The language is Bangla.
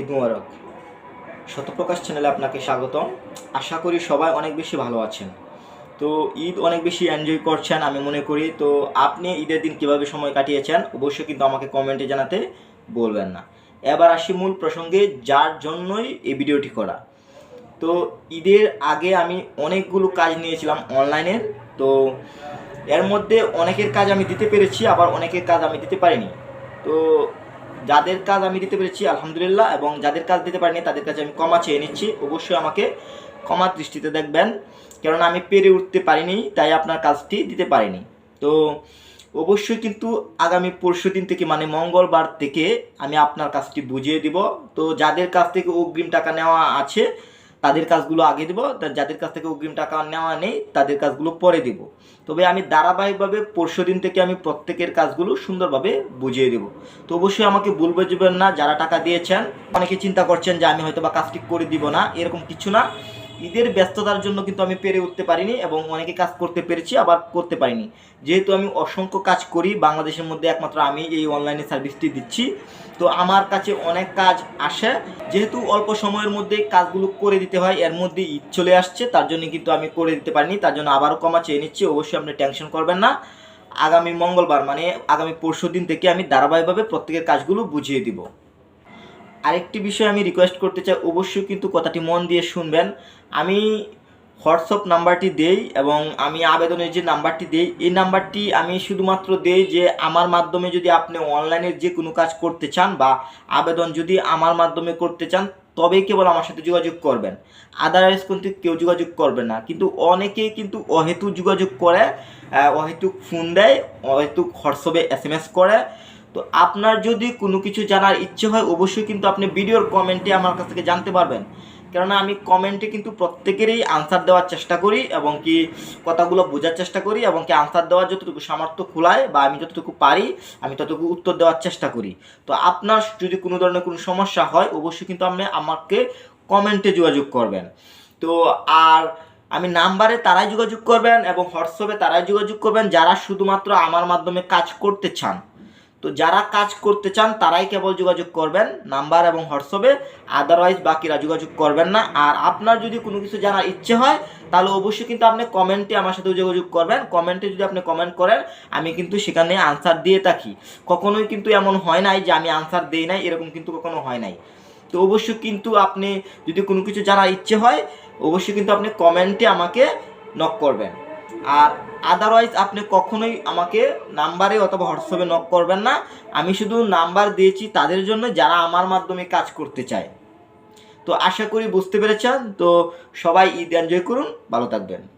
ঈদ মুবারক। শতপ্রকাশ চ্যানেলে আপনাকে স্বাগতম। আশা করি সবাই অনেক বেশি ভালো আছেন। তো ঈদ অনেক বেশি এনজয় করছেন আমি মনে করি। তো আপনি ঈদের দিন কীভাবে সময় কাটিয়েছেন অবশ্যই কিন্তু আমাকে কমেন্টে জানাতে বলবেন না। এবার আসি মূল প্রসঙ্গে, যার জন্যই এই ভিডিওটি করা। তো ঈদের আগে আমি অনেকগুলো কাজ নিয়েছিলাম অনলাইনের তো এর মধ্যে অনেকের কাজ আমি দিতে পেরেছি, আবার অনেকের কাজ আমি দিতে পারিনি। তো যাদের কাজ আমি দিতে পেরেছি, আলহামদুলিল্লাহ, এবং যাদের কাজ দিতে পারিনি, তাদের কাছে আমি ক্ষমা চেয়ে নিচ্ছি। অবশ্যই আমাকে ক্ষমা দৃষ্টিতে দেখবেন, কেননা আমি পেরে উঠতে পারিনি, তাই আপনার কাজটি দিতে পারিনি। তো অবশ্যই কিন্তু আগামী পরশু দিন থেকে মানে মঙ্গলবার থেকে আমি আপনার কাজটি বুঝিয়ে দিব। তো যাদের কাছ থেকে অগ্রিম টাকা নেওয়া আছে তাদের কাজগুলো আগে দিব যাদের কাছ থেকে অগ্রিম টাকা নেওয়া নেই, তাদের কাজগুলো পরে দিব। তবে আমি ধারাবাহিকভাবে পরশু দিন থেকে আমি প্রত্যেকের কাজগুলো সুন্দরভাবে বুঝিয়ে দেব। তো অবশ্যই আমাকে ভুল বুঝবেন না, যারা টাকা দিয়েছেন, অনেকে চিন্তা করছেন যে আমি হয়তো বা কাজটি করে দিব না, এরকম কিছু না। ঈদের ব্যস্ততার জন্য কিন্তু আমি পেরে উঠতে পারিনি এবং অনেকে কাজ করতে পেরেছি, আবার করতে পারিনি। যেহেতু আমি অসংখ্য কাজ করি, বাংলাদেশের মধ্যে একমাত্র আমি এই অনলাইনে সার্ভিসটি দিচ্ছি। তো আমার কাছে অনেক কাজ আসে। যেহেতু অল্প সময়ের মধ্যে কাজগুলো করে দিতে হয়, এর মধ্যে ঈদ চলে আসছে, তার জন্য কিন্তু আমি করে দিতে পারিনি, তার জন্য আবারও কমা চেয়ে নিচ্ছি, অবশ্যই আপনি টেনশন করবেন না। আগামী মঙ্গলবার মানে আগামী পরশু দিন থেকে আমি ধারাবাহিকভাবে প্রত্যেকের কাজগুলো বুঝিয়ে দিব। আরেকটি বিষয় আমি রিকোয়েস্ট করতে চাই, অবশ্যই কিন্তু কথাটি মন দিয়ে শুনবেন। আমি হোয়াটসঅ্যাপ নাম্বারটি দেই এবং আমি আবেদনের যে নাম্বারটি দেই, এই নাম্বারটি আমি শুধুমাত্র দেই যে আমার মাধ্যমে যদি আপনি অনলাইনে যে কোনো কাজ করতে চান বা আবেদন যদি আমার মাধ্যমে করতে চান, তবেই কেবল আমার সাথে যোগাযোগ করবেন। আদারওয়াইজ কিন্তু কেউ যোগাযোগ করবে না। কিন্তু অনেকেই কিন্তু অহেতু যোগাযোগ করে অহেতুক ফোন দেয়, অহেতুক হোয়াটসঅ্যাপে এস এম এস করে। তো আপনার যদি কোনো কিছু জানার ইচ্ছে হয়, অবশ্যই কিন্তু আপনি ভিডিওর কমেন্টে আমার কাছ থেকে জানতে পারবেন। কেননা আমি কমেন্টে কিন্তু প্রত্যেকেরই আনসার দেওয়ার চেষ্টা করি এবং কি কথাগুলো বোঝার চেষ্টা করি এবং কি আনসার দেওয়ার যতটুকু সামর্থ্য খোলায় বা আমি যতটুকু পারি, আমি ততটুকু উত্তর দেওয়ার চেষ্টা করি। তো আপনার যদি কোনো ধরনের কোনো সমস্যা হয়, অবশ্যই কিন্তু আপনি আমাকে কমেন্টে যোগাযোগ করবেন। তো আর আমি নাম্বারে তারাই যোগাযোগ করবেন এবং হোয়াটসঅ্যাপে তারাই যোগাযোগ করবেন যারা শুধুমাত্র আমার মাধ্যমে কাজ করতে চান। তো যারা কাজ করতে চান, তারাই কেবল যোগাযোগ করবেন, নাম্বার এবং হোয়াটসঅ্যাপে। আদারওয়াইজ বাকিরা যোগাযোগ করবেন না। আর আপনার যদি কোনো কিছু জানার ইচ্ছে হয়, তাহলে অবশ্যই কিন্তু আপনি কমেন্টে আমার সাথে যোগাযোগ করবেন। কমেন্টে যদি আপনি কমেন্ট করেন, আমি কিন্তু সেখানে আনসার দিয়ে থাকি। কখনোই কিন্তু এমন হয় নাই যে আমি আনসার দেই নাই, এরকম কিন্তু কখনো হয় নাই। তো অবশ্যই কিন্তু আপনি যদি কোনো কিছু জানার ইচ্ছে হয়, অবশ্যই কিন্তু আপনি কমেন্টে আমাকে নক করবেন। আর আদারওয়াইজ আপনি কখনোই আমাকে নাম্বারে অথবা হোয়াটসঅ্যাপে নক করবেন না। আমি শুধু নাম্বার দিয়েছি তাদের জন্য যারা আমার মাধ্যমে কাজ করতে চায়। তো আশা করি বুঝতে পেরেছেন। তো সবাই ঈদ এনজয় করুন। ভালো থাকবেন।